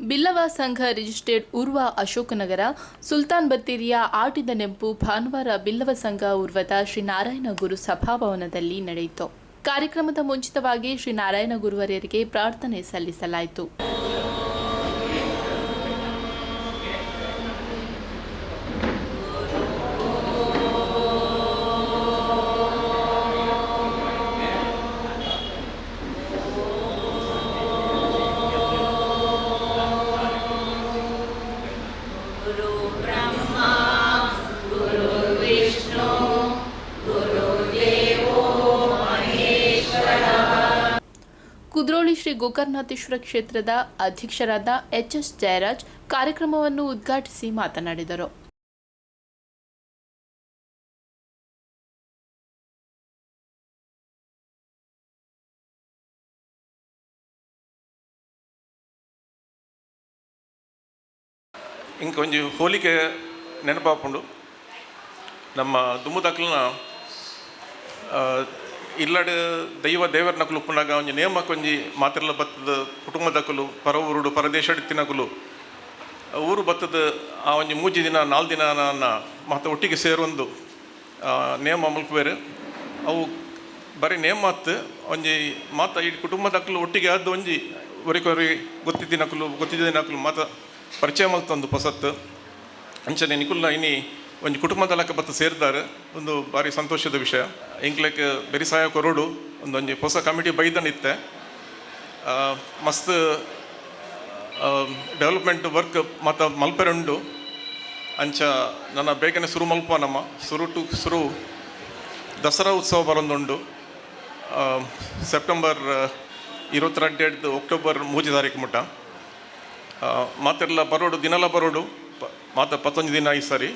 Billava Sangha registered Urva Ashok Nagar Sultan ಬತ್ತೇರಿಯ ಆಟಿದ ನೆಂಪು ಭಾನುವಾರ ಬಿಲ್ಲವ ಸಂಘ ಉರ್ವದ ಶ್ರೀ ನಾರಾಯಣ ಗುರು ಸಭಾಭವನದಲ್ಲಿ ನಡೆಯಿತು. ಕಾರ್ಯಕ್ರಮದ ಮುಂಚಿತವಾಗಿ ಶ್ರೀ ನಾರಾಯಣ ಗುರುವರರಿಗೆ ಪ್ರಾರ್ಥನೆ ಸಲ್ಲಿಸಲಾಯಿತು. ಗೋಕರ್ಣಾಥೇಶ್ವರ ಕ್ಷೇತ್ರದ ಅಧ್ಯಕ್ಷರಾದ ಎಚ್ ಎಸ್ ಜಯರಾಜ್ ಕಾರ್ಯಕ್ರಮವನ್ನು ಉದ್ಘಾಟಿಸಿ ಮಾತನಾಡಿದರು. ಇಂಕೊಂಜಿ ಹೋಲಿಕೆ ನೆನಪಾಪುಂಡು. ನಮ್ಮ ದುಮ್ಮುದಕ್ಲನ ಇಲ್ಲಡ್ ದೈವ ದೇವರ ನಕಲು ಉಪ್ಪುನಾಗ ಒಂಜಿ ನೇಮ ಕೊಂಜಿ ಮಾತಿರ್ಲ ಬತ್ತದ ಕುಟುಂಬದಕಲು ಪರ ಊರುಡು ಪರದೇಶ ಊರು ಬತ್ತದ ಆ ಒಂಜಿ ಮೂಜಿ ದಿನ, ನಾಲ್ಕು ದಿನ ನನ್ನ ಮತ್ತೆ ಒಟ್ಟಿಗೆ ಸೇರೊಂದು ನೇಮ ಬೇರೆ. ಅವು ಬರೀ ನೇಮ ಮಾತು ಒಂಜಿ ಮಾತ ಈ ಕುಟುಂಬದಕಲು ಒಟ್ಟಿಗೆ ಆದ ಒಂಜಿ ಒರಿಕೊರಿ ಗೊತ್ತಿದ್ದಿನಕಲು ಗೊತ್ತಿದ್ದಿನಕಲು ಮಾತ ಪರಿಚಯ ಮಲ್ತೊಂದು ಹೊಸತ್ತು ಅಂಚನೆ ನಿಕುಲ್ನ ಇನಿ ಒಂದು ಕುಟುಂಬದ ಲೆಕ್ಕ ಬತ್ತು ಸೇರಿದ್ದಾರೆ. ಒಂದು ಭಾರಿ ಸಂತೋಷದ ವಿಷಯ. ಇಂಕ್ಲೆಕ್ ಬೆರಿಸಾಯ ಕೊರೋಡು ಒಂದು ಹೊಸ ಕಮಿಟಿ ಬೈದನಿತ್ತೆ. ಮಸ್ತ್ ಡೆವಲಪ್ಮೆಂಟ್ ವರ್ಕ್ ಮತ್ತು ಮಲ್ಪೆರುಂಡು. ಅಂಚ ನನ್ನ ಬೇಗನೆ ಸುರು ಮಲ್ಪ ನಮ್ಮ. ಸುರು ಟು, ಸುರು ದಸರಾ ಉತ್ಸವ ಬರೊಂದುಂಡು. ಸೆಪ್ಟೆಂಬರ್ ಇರುವತ್ತೆರಡು ಅಕ್ಟೋಬರ್ ಮೂಜಿ ತಾರೀಕು ಮುಟ್ಟ. ಮಾತೆಲ್ಲ ಬರೋಡು, ದಿನಲ ಬರೋಡು. ಮಾತ ಪತ್ತೊಂದು ದಿನ ಈ ಸರಿ.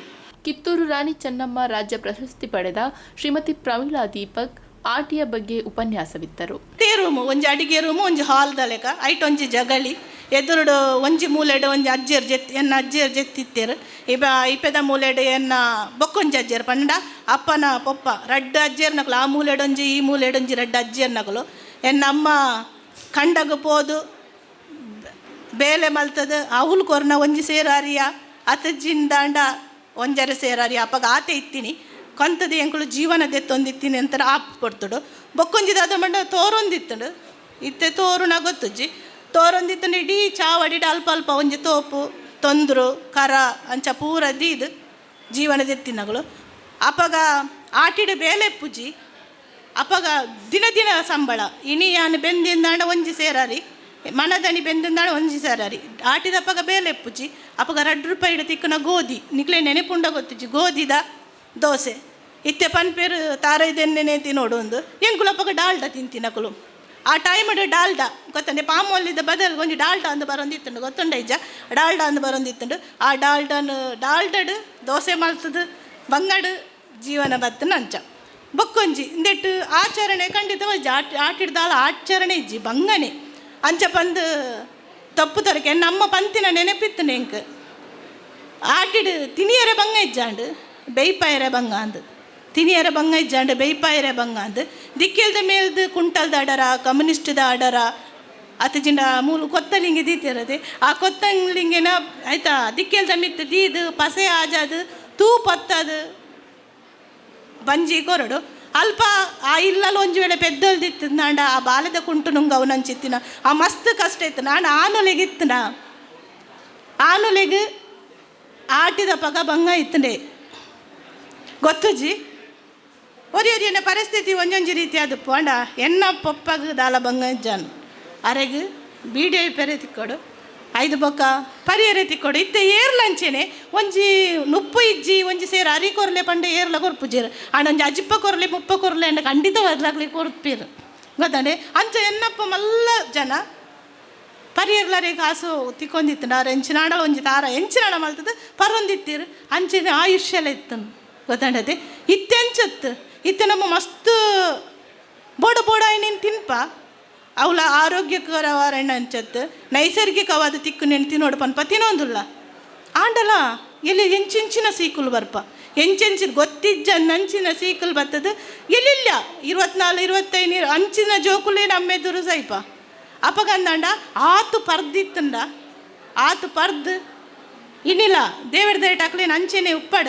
ಕಿತ್ತೂರು ರಾಣಿ ಚೆನ್ನಮ್ಮ ರಾಜ್ಯ ಪ್ರಶಸ್ತಿ ಪಡೆದ ಶ್ರೀಮತಿ ಪ್ರಮೀಳಾ ದೀಪಕ್ ಆಟಿಯ ಬಗ್ಗೆ ಉಪನ್ಯಾಸವಿತ್ತರು ರೂಮು, ಒಂಜಿ ಅಡಿಗೆ ರೂಮು, ಒಂಜಿ ಹಾಲ್ ದಲೆಕ ಐಟ್ ಒಂಜಿ ಜಗಳಿ. ಎದುರುಡು ಒಂಜಿ ಮೂಲೆಡ್ ಒಂಜಿ ಅಜ್ಜರ್ ಜೆತ್, ಎನ್ನ ಅಜ್ಜಿಯರ್ ಜೆತ್ತಿತ್ತೇರು. ಇಬ ಇಪ್ಪದ ಮೂಲೆಡ್ ಎನ್ನ ಬೊಕ್ಕೊಂಜಿ ಅಜ್ಜಿಯರ್ ಪಂಡ. ಅಪ್ಪನ ಪೊಪ್ಪ ರಡ್ಡ ಅಜ್ಜಿಯರ್ ನಕಲು, ಆ ಮೂಲೆಡ್ ಒಂಜಿ, ಈ ಮೂಲೆಡ್ ಒಂಜಿ ರಡ್ಡ್ ಅಜ್ಜಿಯರ್ ನಕಲು. ಎನ್ನ ಅಮ್ಮ ಕಂಡಗ ಪೋದು ಬೇಲೆ ಮಲ್ತದ ಅವಳು ಕೊರ್ನ ಒಂಜಿ ಸೇರು ಅರಿಯ ದಾಂಡ ಒಂಜರೆ ಸೇರಾರಿ ಅಪ್ಪಗ ಆತೆ ಇತ್ತೀನಿ. ಕೊಂತದ ಎಂಕುಲು ಜೀವನ ದೆತ್ತೊಂದಿತ್ತೀನಿ ಅಂತ ಆಪ್ ಕೊಡ್ತಡು. ಮಂಡ ತೋರೊಂದಿತ್ತಡು. ಇತ್ತೆ ತೋರುನ ಗೊತ್ತುಜ್ಜಿ ತೋರೊಂದಿತ್ತಂಡು ಇಡೀ ಚಾವಡಿಡ ಅಲ್ಪ ಅಲ್ಪ ಒಂಜಿ ತೋಪು, ತೊಂದ್ರು, ಕರ, ಅಂಚ ಪೂರ ದೀದು. ಜೀವನ ದೆತ್ತಿನಗಳು ಅಪ್ಪಗ ಆಟಿಡ ಬೇಲೆ ಪೂಜಿ ಅಪಗ ದಿನ ದಿನ ಸಂಬಳ. ಇನಿ ಯಾನು ಬೆಂದಿಂದಾಂಡ ಒಂಜಿ ಸೇರಾರಿ. ಒಂಜಿ ಆಟಿದ ಅಪ್ಪಗ ಬೇಲೆ ಪುಜಿ ಅಪ್ಪಗ ರಡ್ಡು ರೂಪಾಯಿ ಇಡ ತಿಕ್ಕನ ಗೋಧಿ. ನಿಕ್ಲೆ ನೆನೆಪುಂಡ ಗೊತ್ತಿಜಿ ಗೋಧಿದ ದೋಸೆ. ಇತ್ತೆ ಪನ್ಪೇರು ತಾರೈದೆನ್ನೆನೆ ತಿನ್ನೋಡು ಒಂದು. ಎಂಕುಲಪ್ಪಗ ಡಾಲ್ಡ ತಿಂತಿನಕುಲು ಆ ಟೈಮಡ್ ಡಾಲ್ಡ. ಗೊತ್ತಂಡೆ ಪಾಮ್ ಬದಲು ಒಂಜಿ ಡಾಲ್ಡ ಅಂದು ಬರೋಂದಿತ್ತುಂಡು. ಗೊತ್ತುಂಡ ಇಜ್ಜ? ಡಾಲ್ಡ ಅಂದು ಬರೋಂದಿತ್ತುಂಡು. ಆ ಡಾಲ್ಡನ್ ಡಾಲ್ಡಡ್, ದೋಸೆ ಮಲ್ತದು, ಬಂಗಡ್, ಜೀವನ ಬತ್ತನ ಅಂಚ ಬೊಕ್ಕೊಂಜಿ. ಇಂದೆಟ್ಟು ಆಚರಣೆ ಖಂಡಿತವಾಗಿ ಆಟ, ಆಟಿಡ್ದಾಳ ಆಚರಣೆ ಇಜ್ಜಿ. ಬಂಗನೆ. ಅಂಚ ಪಂದು ತಪ್ಪು ತರಕೆ, ನಮ್ಮ ಪಂತಿನ ನೆನಪಿತ್ತು ನೆಂಕ್. ಆಟಿಡು ತಿನಿಯರೆ ಬಂಗ ಇಜ್ಜಾಂಡು, ಬೇಯ್ಪಾಯರೆ ಬಂಗ ಅಂದು. ತಿನಿಯರೆ ಬಂಗ ಇಜ್ಜಾಂಡು, ಬೇಯ್ಪಾಯರೆ ಬಂಗ ಅಂದು. ದಿಕ್ಕಿಲ್ದ ಮೇಲ್ದು ಕುಂಟಲ್ದ ಅಡರ, ಕಮ್ಯುನಿಸ್ಟ್ದ ಆಡರ ಅತಜಿಂಡ ಮೂಲು ಕೊತ್ತಲಿಂಗೆ ದೀತಿರದೆ, ಆ ಕೊತ್ತಲಿಂಗೆನ ಆಯ್ತಾ, ದಿಕ್ಕೆಲ್ದ ಮಿತ್ತು ದೀದು, ಪಸೆ ಆಜಾದು, ತೂ ಪತ್ತದು, ಬಂಜಿ ಕೊರಡು. ಅಲ್ಪ ಆ ಇಲ್ಲಲ್ಲಿ ಒಂಜಿ ವೇಳೆ ಪೆದ್ದಲ್ದಿತ್ತು ನಾಂಡ ಆ ಬಾಲದ ಕುಂಟು ನುಂಗ ಅವನಂಚಿತ್ತಿನ ಆ ಮಸ್ತ್ ಕಷ್ಟ ಇತ್ತು. ನಾನು ಆನೊಲೆಗಿತ್ತನ ಆನುಲೆಗ್ ಆಟಿದ ಪಗ ಬಂಗ ಇತ್ತನೆ ಗೊತ್ತುಜಿ ಒರಿ ಎನ್ನ ಪರಿಸ್ಥಿತಿ ಒಂಜೊಂಜಿ ರೀತಿ ಅದು ಪೋಂಡ ಎನ್ನ ಪೊಪ್ಪಗ ದಾಲ ಭಂಗ ಇಜ್ಜಾನು. ಅರೆಗ್ ಐ ಪೆರೆ ತಿಕ್ಕೊಡು ಐದು ಬೊಕ್ಕ. ಪರಿಯರೆ ಕೊಡು. ಇತ್ತೆ ಏರ್ಲಂಚೆನೆ ಒಂಜಿ ನುಪ್ಪು ಇಜ್ಜಿ, ಒಂಜಿ ಸೇರ ಅರಿ ಕೊರ್ಲೆ ಪಂಡ ಏರ್ಲ ಕೊರ್ಪುಜೆರ್ ಆಂಡ ಒಂಜಿ ಅಜಿಪ್ಪ ಕೊರ್ಲೆ, ಮುಪ್ಪ ಕೊರ್ಲೆ ಅಂಡ ಖಂಡಿತ ಬದಲಾಗ್ಲಿ ಕೊರ್ಪೀರು. ಗೊತ್ತಂಡೆ ಅಂಚ ಎನ್ನಪ್ಪ ಮಲ್ಲ ಜನ. ಪರಿಯರ್ಲಾರೆ ಕಾಸು ತಿಕ್ಕೊಂದಿತ್ತು ಎಂಚಿನಾಡ ಒಂಜಿ ತಾರ ಎಂಚಿನಾಡ ಮಲ್ತದ, ಪರೊಂದಿತ್ತೀರು. ಅಂಚಿನ ಆಯುಷ್ಯಲ ಇತ್ತು ಗೊತ್ತಂಡತೆ ಇತ್ತೆಂಚತ್ತು. ಇತ್ತೆ ನಮ್ಮ ಮಸ್ತ್ ಬೋಡ ಬೋಡ ನೀನು ತಿನ್ಪ ಅವಳ ಆರೋಗ್ಯಕರವಾರಣ್ಣ ಅಂಚತ್ತು ನೈಸರ್ಗಿಕವಾದ ತಿಕ್ಕು ನೆನ್ತಿ ತಿನ್ನೋಡು ಪನ್ಪ ತಿನ್ನೋಂದುಲ್ಲ ಆಂಡಲ, ಎಲ್ಲಿ ಎಂಚಿಂಚಿನ ಸೀಕುಲು ಬರ್ಪ. ಎಂಚೆಂಚಿನ ಗೊತ್ತಿಜ್ಜ ನಂಚಿನ ಸೀಕುಲು ಬರ್ತದ ಎಲ್ಲಿಲ್ಲ? ಇರುವತ್ನಾಲ್ ಇರುವತ್ತೈದು ಅಂಚಿನ ಜೋಕುಲೇ ನಮ್ಮೆದುರು ಸೈಪ. ಅಪಗಂದಾಂಡ ಆತು ಪರ್ದಿತ್ತಂಡ. ಆತು ಪರ್ದ್. ಇನ್ನಿಲ್ಲ ದೇವರ ದಯಟ್ ಅಕ್ಲೇನು ಅಂಚೆನೆ ಉಪ್ಪಡ್,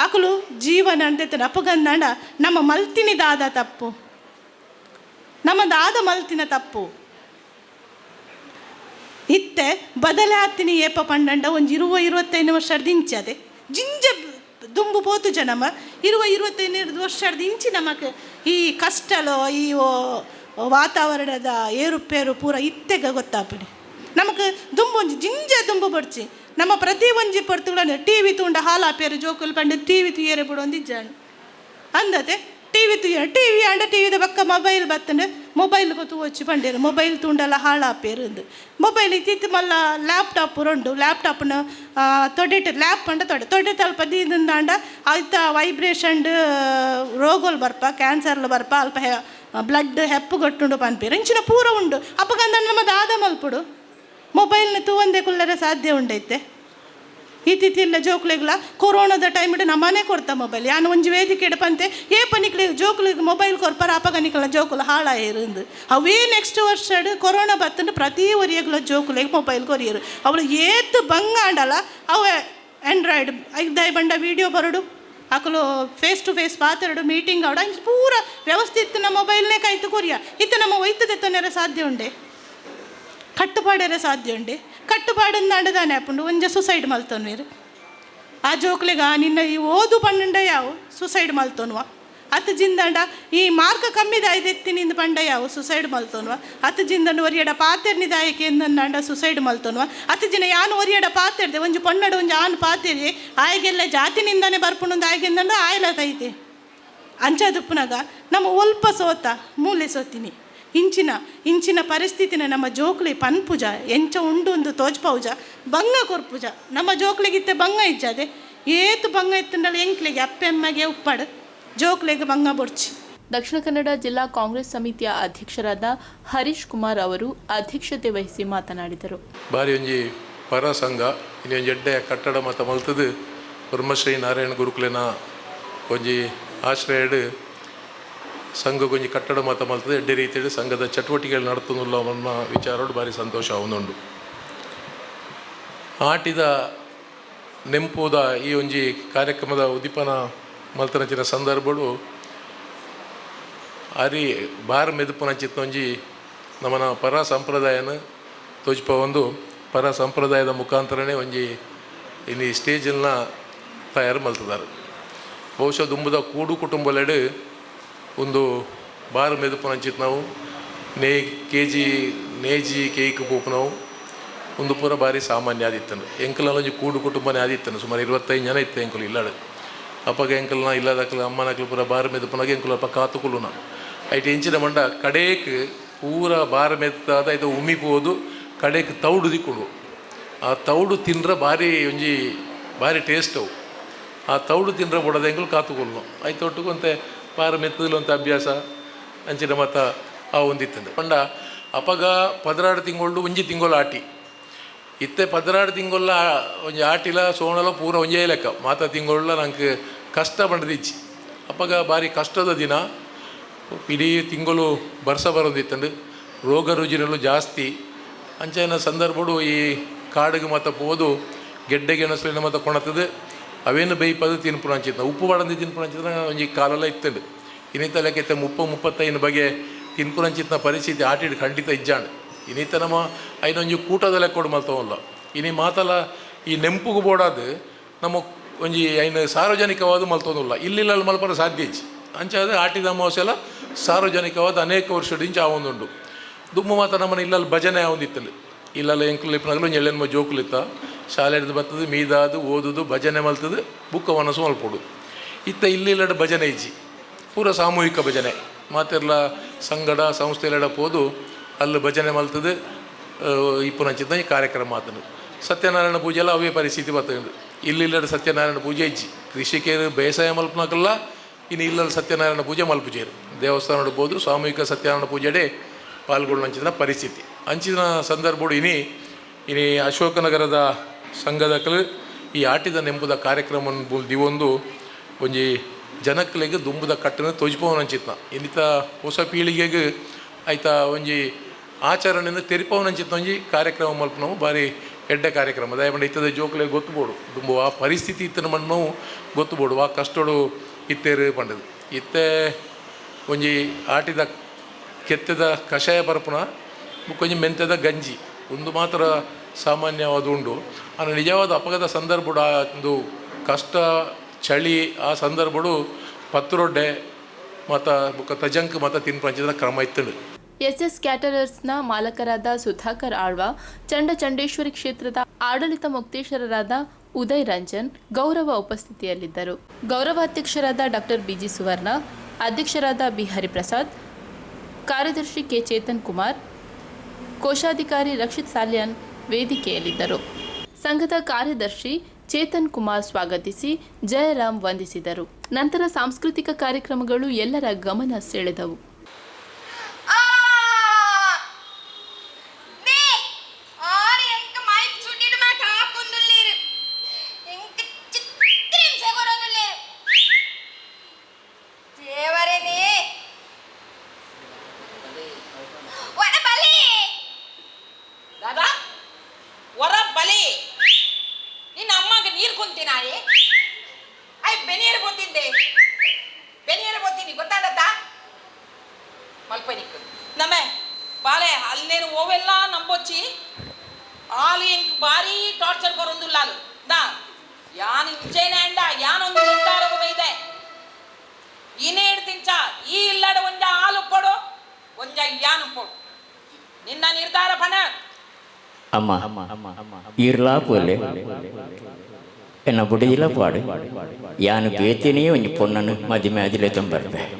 ಅಕಲು ಜೀವನ ಅಂತ ಅಪಗಂದಾಂಡ ನಮ್ಮ ಮಲ್ತಿನಿದಾದ ತಪ್ಪು. ನಮ್ಮದಾದ ಮಲ್ತಿನ ತಪ್ಪು. ಇತ್ತೆ ಬದಲಾತಿನಿ ಏಪ ಪಂಡಂಡ ಒಂಜಿ ಇರುವ ಇರುವತ್ತೈದು ವರ್ಷ ಇಂಚದೆ ಜಿಂಜ ದುಂಬು ಪೋತು ಜನಮ, ಇರುವ ಇರುವತ್ತೈದು ವರ್ಷ ಇಂಚಿ ನಮಗೆ ಈ ಕಷ್ಟಲೋ, ಈ ವಾತಾವರಣದ ಏರುಪೇರು ಪೂರ ಇತ್ತೆಗ ಗೊತ್ತಾಪಿಡಿ ನಮಗೆ ದುಂಬು ಒಂಜಿ ಜಿಂಜ ದುಂಬು ಬಡ್ಚಿ ನಮ್ಮ ಪ್ರತಿ ಒಂಜಿ ಪಡ್ತುಗಳನ್ನು ಟಿ ವಿ ತುಂಡ ಹಾಲಾಪೇರು ಜೋಕುಲು ಪಂಡ ಟಿ ವಿ ತುಯ್ಯರೆ ಬಿಡೊಂದು ಇಜ್ಜಾಣ ಅಂದತೆ ಟಿವಿ ತೂ ಟಿವಿ ಅಂಡ ಟಿವಿ ಆಂಡ ಪಕ್ಕ ಮೊಬೈಲ್ ಬತ್ತಂಡು ಮೊಬೈಲ್ ತೂವಚ್ಚು ಪಂಡೇರು. ಮೊಬೈಲ್ ತೂಂಡಲ ಹಾಳಾಪೇರುಂದು. ಮೊಬೈಲ್ ತಿತ್ತು ಮಲ್ಲ ಲ್ಯಾಪ್ಟಾಪ್ ಉಂಡು ಲ್ಯಾಪ್ಟಾಪ್ನ ತೊಡೆಟ್ ಲ್ಯಾಪ್ ಪಂಡ ತೊಡೆ ತೊಡೆ ತಲ್ಪ ದಿಂದಾಂಡ ಆಯ್ತ ವೈಬ್ರೇಷನ್ ರೋಗೋಲ್ ಬರ್ಪ, ಕ್ಯಾನ್ಸರ್ಲು ಬರ್ಪ, ಅಲ್ಪ ಬ್ಲಡ್ ಹೆಪ್ಪು ಕೊಟ್ಟುಂಡು ಪನ್ಪೇರು. ಇಂಚಿನ ಪೂರ ಉಂಡು. ಅಪ್ಪಗಂದ ನಮ್ಮ ದಾದ ಮಲ್ಪುಡು. ಮೊಬೈಲ್ನ ತೂವಂದೇ ಕುಲ್ಲರೆ ಸಾಧ್ಯ ಉಂಡೈತೆ. ಹಿತ್ತಿತ್ತಿಲ್ಲ ಜೋಕ್ಲೆಗ್ಲ. ಕೊರೋನಾದ ಟೈಮ್ ಇಟ್ಟು ನಮ್ಮನೆ ಕೊರ್ತ ಮೊಬೈಲ್ ಯಾನು ಒಂಜಿ ವೇದಿಕೆ ಇಡಪಂತೆ ಏ ಪನಿಕ್ಲಿ ಜೋಕ್ಲಿಗೆ ಮೊಬೈಲ್ ಕೊರ್ಪರ ಅಪಗನಿಕಲ ಜೋಕುಲು ಹಾಳಾಯಿರುಂದು. ಅವೇ ನೆಕ್ಸ್ಟ್ ವರ್ಷಡ್ ಕೊರೋನಾ ಬತ್ತಂಡು ಪ್ರತಿ ಒರಿಯಗ್ಲ ಜೋಕುಲೆಗೆ ಮೊಬೈಲ್ ಕೊರಿಯರು. ಅವಳು ಏತು ಬಂಗಾಂಡಲ್ಲ ಅವ ಆಂಡ್ರಾಯ್ಡ್ ಐದೈ ಬಂಡ ವೀಡಿಯೋ ಬರಡು. ಅಕಲು ಫೇಸ್ ಟು ಫೇಸ್ ಪಾತರಡು ಮೀಟಿಂಗ್ ಅವಡ ಪೂರ ವ್ಯವಸ್ಥಿತ ನಮ್ಮ ಮೊಬೈಲ್ನೇ ಕಾಯ್ತು ಕೊರಿಯ. ಇತ್ತು ನಮ್ಮ ಒಯ್ತದೆತ್ತೋನೇರ ಸಾಧ್ಯ ಉಂಡೆ? ಕಟ್ಟುಪಾಡೇರ ಸಾಧ್ಯ ಉಂಡೆ? ನಡೆದಾನೆ ಹಾಪುಂಡು ಒಂಜ ಸುಸೈಡ್ ಮಲ್ತೋನ್ ನೀರು ಆ ಜೋಕ್ಲಿಗ, ನಿನ್ನ ಈ ಓದು ಪಂಡ ಯಾವು? ಸುಸೈಡ್ ಮಲ್ತೋನ್ವ. ಅತ್ತ ಜಿಂದಂಡ, ಈ ಮಾರ್ಕ ಕಮ್ಮಿದಾಯ್ದು ನಿಂದ ಪಂಡ ಯಾವು? ಸುಸೈಡ್ ಮಲ್ತೋನ್ವ. ಅತ್ತ ಜಿಂದಂಡ ಒರಿಯಡ ಪಾತೆರ್ನಿದಾಯಕ್ಕೆ ಎಂದಂಡ ಸುಸೈಡ್ ಮಲ್ತೋನ್ವ. ಅತ್ತ ಜಿನ ಯಾನು ಒರಿಯಡ ಪಾತೆರ್ದೆ? ಒಂಜಿ ಪೊನ್ನಡ, ಒಂಜಿ ಆನು ಪಾತೆರಿ ಆಯ್ಗೆಲ್ಲ ಜಾತಿನಿಂದಾನೆ ಬರ್ಪುಂಡು ಆಯ್ಗೆಂದಂಡ ಆಯ್ಲ ತೈತೆ. ಅಂಚಾದುಪ್ಪನಾಗ ನಮ್ಮ ಒಲ್ಪ ಸೋತ, ಮೂಲೆ ಸೋತಿನಿ. ಇಂಚಿನ ಇಂಚಿನ ಪರಿಸ್ಥಿತಿನ ನಮ್ಮ ಜೋಕ್ಲಿ ಪನ್ಪುಜ ಎಂಚ ಉಂಡು ಒಂದು ತೋಜ್ಪೌಜ ಬಂಗ ಕೊರ್ಪುಜ. ನಮ್ಮ ಜೋಕ್ಲಿಗಿತ್ತೆ ಬಂಗ ಇಜ್ಜದೆ. ಏತು ಬಂಗ ಇತ್ತಂಡಲ್ಲ ಎಂಕ್ಲಿಗೆ ಅಪ್ಪೆಮ್ಮಗೆ ಉಪ್ಪಾಡು. ಜೋಕ್ಲಿಗೆ ಬಂಗ ಬೊಡ್ಚಿ. ದಕ್ಷಿಣ ಕನ್ನಡ ಜಿಲ್ಲಾ ಕಾಂಗ್ರೆಸ್ ಸಮಿತಿಯ ಅಧ್ಯಕ್ಷರಾದ ಹರೀಶ್ ಕುಮಾರ್ ಅವರು ಅಧ್ಯಕ್ಷತೆ ವಹಿಸಿ ಮಾತನಾಡಿದರು. ಬಾರಿ ಒಂಜಿ ಪರ ಸಂಘ ಇನ್ನೊಂದು ಎಡ್ಡೆ ಕಟ್ಟಡ ಮತ ಮಲ್ತದು. ಬ್ರಹ್ಮಶ್ರೀ ನಾರಾಯಣ ಗುರುಕುಲೆನ ಒಂಜಿ ಆಶ್ರಯಡ್ ಸಂಘ ಒಂಜಿ ಕಟ್ಟಡ ಮತ ಮಲ್ತದೆ ಎಡ್ಡೆ ರೀತಿಯಲ್ಲಿ ಸಂಘದ ಚಟುವಟಿಕೆಗಳು ನಡತುಲ್ಲ ಅನ್ನೋ ವಿಚಾರೋಡು ಭಾರಿ ಸಂತೋಷ ಅವನುಂಡು ಆಟಿದ ನೆಂಪುದ ಈ ಒಂಜಿ ಕಾರ್ಯಕ್ರಮದ ಉದ್ದೀಪನ ಮಲ್ತನಚಿನ ಸಂದರ್ಭಡು ಅರಿ ಬಾರ ಮೆದುಪುನಂಚಿತ್ತ ಒಂಜಿ ನಮ್ಮನ ಪರ ಸಂಪ್ರದಾಯನ ತೋಜ್ಪ ಒಂದು. ಪರ ಸಂಪ್ರದಾಯದ ಮುಖಾಂತರನೇ ಒಂಜಿ ಇಲ್ಲಿ ಸ್ಟೇಜನ್ನ ತಯಾರು ಮಲ್ತಿದ್ದಾರೆ ಬಹುಶಃ ದುಂಬುದ ಕೂಡು ಕುಟುಂಬಲೆಡ್ ಒಂದು ಬಾರಿ ಮೆದುಪುನಂಚಿತ್ ನಾವು, ನೇ ಕೆ ಜಿ ನೇಜಿ ಕೇಕ್ ಪೋಪು ನಾವು, ಒಂದು ಪೂರ ಬಾರಿ ಸಾಮಾನ್ಯ ಆದಿತ್ತನು ಎಂಕಲಲ್ಲಿ ಒಂಜಿ ಕೂಡು ಕುಟುಂಬನೇ ಆದಿತ್ತನು ಸುಮಾರು ಇರುವತ್ತೈದು ಜನ ಇತ್ತು ಎಂಕಲು ಇಲ್ಲಾಡು. ಅಪ್ಪಗ ಎಂಕಲ್ನ ಇಲ್ಲದಕ್ಕಲ ಅಮ್ಮನಕ್ಲು ಪೂರ ಬಾರ ಮೆದುಪುನಾಗ ಎಂಕಲು ಅಪ್ಪ ಕಾತುಕುಲುನ ಐಟ್ ಎಂಚಿನ ಮಂಡ ಕಡೇಕ್ ಪೂರ ಬಾರ ಮೆತ್ತಾದ ಇದು ಉಮ್ಮಿಪೋದು ಕಡೇಕ್ ತೌಡು ದಿಕ್ಕುಂಡು. ಆ ತೌಡು ತಿಂದ್ರ ಭಾರಿ ಒಂಜಿ ಭಾರಿ ಟೇಸ್ಟ್. ಅವು ಆ ತೌಡು ತಿಂದ್ರೆ ಬುಡದ ಕಾತುಕೊಳ್ಳು ಆಯ್ತು ಒಟ್ಟುಕೊಂತೆ ಬಾರ ಮೆತ್ತಲು ಅಂತ ಅಭ್ಯಾಸ ಅಂಚಿನ ಮತ ಆ ಒಂದಿತ್ತಂದೆ ಪಂಡ ಅಪಗ ಪದರಾಡು ತಿಂಗಳು ಒಂಜಿ ತಿಂಗಳು ಆಟಿ. ಇತ್ತೆ ಪದರಾಡು ತಿಂಗೊಲ್ಲ ಒಂಜಿ ಆಟಿಲ, ಸೋಣಲ ಪೂರ ಒಂಜೇ ಲೆಕ್ಕ. ಮಾತ ತಿಂಗೊಳ್ಳ ನಂಗೆ ಕಷ್ಟ ಪಂಡದಿಚ್ಚಿ ಅಪಗ ಭಾರಿ ಕಷ್ಟದ ದಿನ. ಇಡೀ ತಿಂಗಳು ಬರ್ಸ ಬರೋದಿತ್ತಂಡು ರೋಗ ರುಜಿನಲ್ಲೂ ಜಾಸ್ತಿ. ಅಂಚೆನ ಸಂದರ್ಭಡು ಈ ಕಾಡಿಗೆ ಮತ್ತೆ ಪೋದು ಗೆಡ್ಡೆ ಗೆಣಸಲಿನ ಮತ್ತ ಕೊಣತದು. ಅವೇನು ಬೇಯ್ಪದು ತಿನ್ಪುಣ ಅಂಚಿತ್ತ ಉಪ್ಪು ಬಾಡಂದು ತಿನ್ಪುಣ ಅಂಚಿತ್ತ ಒಂಜಿ ಕಾಲೆಲ್ಲ ಇತ್ತಂಡು. ಇನ್ನಿತ ಲೆಕ್ಕೈತೆ ಮುಪ್ಪ ಮುಪ್ಪತ್ತೈನ ಬಗೆ ತಿನ್ಪುಣ ಅಂಚಿತ್ನ ಪರಿಸ್ಥಿತಿ ಆಟಿಡ್ ಖಂಡಿತ ಇಜ್ಜಾಂಡು. ಇನ್ನಿತ ನಮ್ಮ ಐನೊಂಜಿ ಕೂಟದ ಲೆಕ್ಕೊಡು ಮಲ್ತವಲ್ಲ ಇನಿ ಮಾತಲ್ಲ ಈ ನೆಂಪುಗು ಬೋಡಾದು ನಮ್ಮ ಒಂಜಿ ಐನು ಸಾರ್ವಜನಿಕವಾದ ಮಲ್ತೋದಿಲ್ಲ ಇಲ್ಲಿಲ್ಲ ಮಲ್ಪರ ಸಾಧ್ಯ ಇಜ್ಜಿ. ಅಂಚಾದ ಆಟಿದ ಅಮಾವಾಸ್ಯೆಲ್ಲ ಸಾರ್ವಜನಿಕವಾದ ಅನೇಕ ವರ್ಷದಿಂದ ಆ ಒಂದುಂಡು ದುಮ್ಮ ಮಾತ ನಮ್ಮನ ಇಲ್ಲಲ್ಲಿ ಭಜನೆ ಒಂದಿತ್ತಲ್ಲಿ ಇಲ್ಲಲ್ಲಿ ಎಂಕುಲು ಇಪ್ಪನಾಗಲು ಒಂದು ಎಳ್ಳೆನ್ಮ ಜೋಕುಲಿತ್ತ ಶಾಲೆ ಹಿಡಿದು ಬರ್ತದೆ, ಮೀದಾದು, ಓದುದು, ಭಜನೆ ಮಲ್ತದು ಬುಕ್ಕ ಮನಸ್ಸು ಮಲ್ಪೋಡು ಇತ್ತ ಇಲ್ಲಿಲ್ಲಡ ಭಜನೆ ಇಜ್ಜಿ. ಪೂರ ಸಾಮೂಹಿಕ ಭಜನೆ. ಮಾತೆಲ್ಲ ಸಂಗಡ ಸಂಸ್ಥೆಲೆಡ ಪೋದು, ಅಲ್ಲಿ ಭಜನೆ ಮಲ್ತದು ಇಪ್ಪನಂಚಿತ ಈ ಕಾರ್ಯಕ್ರಮ ಆತನು ಸತ್ಯನಾರಾಯಣ ಪೂಜೆ ಎಲ್ಲ ಅವೇ ಪರಿಸ್ಥಿತಿ ಬರ್ತದೆ ಇಲ್ಲಿಲ್ಲಡ ಸತ್ಯನಾರಾಯಣ ಪೂಜೆ ಇಜ್ಜಿ. ಕೃಷಿಕೇರು ಬೇಸಾಯ ಮಲ್ಪನಾಕಲ್ಲ, ಇನ್ನು ಇಲ್ಲಲ್ಲಿ ಸತ್ಯನಾರಾಯಣ ಪೂಜೆ ಮಲ್ಪುಜೇರು. ದೇವಸ್ಥಾನ ನೋಡ್ಬೋದು ಸಾಮೂಹಿಕ ಸತ್ಯನಾರಾಯಣ ಪೂಜೆಡೆ ಪಾಲ್ಗೊಳ್ಳುವಂಚಿನ ಪರಿಸ್ಥಿತಿ. ಅಂಚಿನ ಸಂದರ್ಭ ಇನಿ ಇನಿ ಅಶೋಕನಗರದ ಸಂಘದಕಲು ಈ ಆಟಿದ ನೆಂಬುದ ಕಾರ್ಯಕ್ರಮ ದಿವೊಂದು ಒಂಜಿ ಜನಕ್ಲೆಗ್ ದುಂಬುದ ಕಟ್ಟನ ತೊಜ್ಪವನ ಅಂಚಿತ್ನ. ಇನ್ನಿತ ಹೊಸ ಪೀಳಿಗೆಗೆ ಆಯ್ತ ಒಂಜಿ ಆಚರಣೆಯನ್ನು ತೆರಿಪವನ ಅಂಚಿತ್ನ ಒಂಜಿ ಕಾರ್ಯಕ್ರಮ ಮಲ್ಪನವು ಭಾರಿ ಎಡ್ಡೆ ಕಾರ್ಯಕ್ರಮ. ದಯಮಾಡಿ ಇತ್ತದ ಜೋಕ್ಲೆ ಗೊತ್ತುಬೋಡು. ತುಂಬ ಆ ಪರಿಸ್ಥಿತಿ ಇತ್ತನ ಮಣ್ಣು ಗೊತ್ತುಬೋಡು. ಆ ಕಷ್ಟಡು ಇತ್ತೇರು ಪಂಡದು. ಇತ್ತೆ ಒಂಜಿ ಆಟಿದ ಕೆತ್ತದ ಕಷಾಯ ಪರಪುನ ಕೊಂಚ ಮೆಂತ್ಯದ ಗಂಜಿ. ಒಂದು ಮಾತ್ರ ಸಾಮಾನ್ಯವಾದ ಉಂಡು. ಆದರೆ ನಿಜವಾದ ಅಪಘಾತ ಸಂದರ್ಭ ಒಂದು ಕಷ್ಟ, ಚಳಿ, ಆ ಸಂದರ್ಭಡು ಪತ್ರೊಡ್ಡೆ ಬುಕ್ಕ ತಜಂಕ್ ಮತ್ತು ತಿನ್ಪಂಚದ ಕ್ರಮ ಎಸ್ ಎಸ್ಎಸ್ ಕ್ಯಾಟರರ್ಸ್ನ ಮಾಲಕರಾದ ಸುಧಾಕರ್ ಆಳ್ವ ಚಂಡಚಂಡೇಶ್ವರಿ ಕ್ಷೇತ್ರದ ಆಡಳಿತ ಮುಕ್ತೇಶ್ವರರಾದ ಉದಯ್ ರಂಜನ್ ಗೌರವ ಉಪಸ್ಥಿತಿಯಲ್ಲಿದ್ದರು. ಗೌರವಾಧ್ಯಕ್ಷರಾದ ಡಾಕ್ಟರ್ ಬಿಜಿ ಸುವರ್ಣ, ಅಧ್ಯಕ್ಷರಾದ ಬಿ ಹರಿಪ್ರಸಾದ್, ಕಾರ್ಯದರ್ಶಿ ಕೆ ಚೇತನ್ ಕುಮಾರ್, ಕೋಶಾಧಿಕಾರಿ ರಕ್ಷಿತ್ ಸಾಲ್ಯಾನ್ ವೇದಿಕೆಯಲ್ಲಿದ್ದರು. ಸಂಘದ ಕಾರ್ಯದರ್ಶಿ ಚೇತನ್ ಕುಮಾರ್ ಸ್ವಾಗತಿಸಿ ಜಯರಾಮ್ ವಂದಿಸಿದರು. ನಂತರ ಸಾಂಸ್ಕೃತಿಕ ಕಾರ್ಯಕ್ರಮಗಳು ಎಲ್ಲರ ಗಮನ ಸೆಳೆದವು. ಪೈನಿಕ್ ನಮೆ ಬಾಲೆ ಅಲ್ಲೇನು ಓವೆಲ್ಲ ನಂಬೊಚ್ಚಿ ಆಲ್ ಇಂಕ್ ಬಾರಿ ಟಾರ್ಚರ್ ಬರೊಂದುಲ್ಲ ಅಲ್ಲು ನಾ, ಯಾನ್ ವಿಜಯನ ಅಂಡ, ಯಾನೊಂದು ನಿರ್ಧಾರವ ಇದೆ ಇನೇ ಹಿಡ್ದಿಂಚ ಈ ಇಲ್ಲಡ ಒಂಜ ಹಾಲು ಕೊಡು, ಒಂಜ ಯಾನು ಕೊಡು. ನಿನ್ನ ನಿರ್ಧಾರ ಪಣ. ಅಮ್ಮ, ಇರ್ಲಾ ಇರ್ಲಾಪಲೆ ಎನ್ನ ಬುಡಿದಿಲ್ಲ ಪಾಡು. ಯಾನು ಬೇತಿನೇ ಒಂದು ಪೊಣ್ಣನ್ನು ಮದುವೆ ಅದಿಲೆ ತುಂಬ ಬರ್ಬೇಕು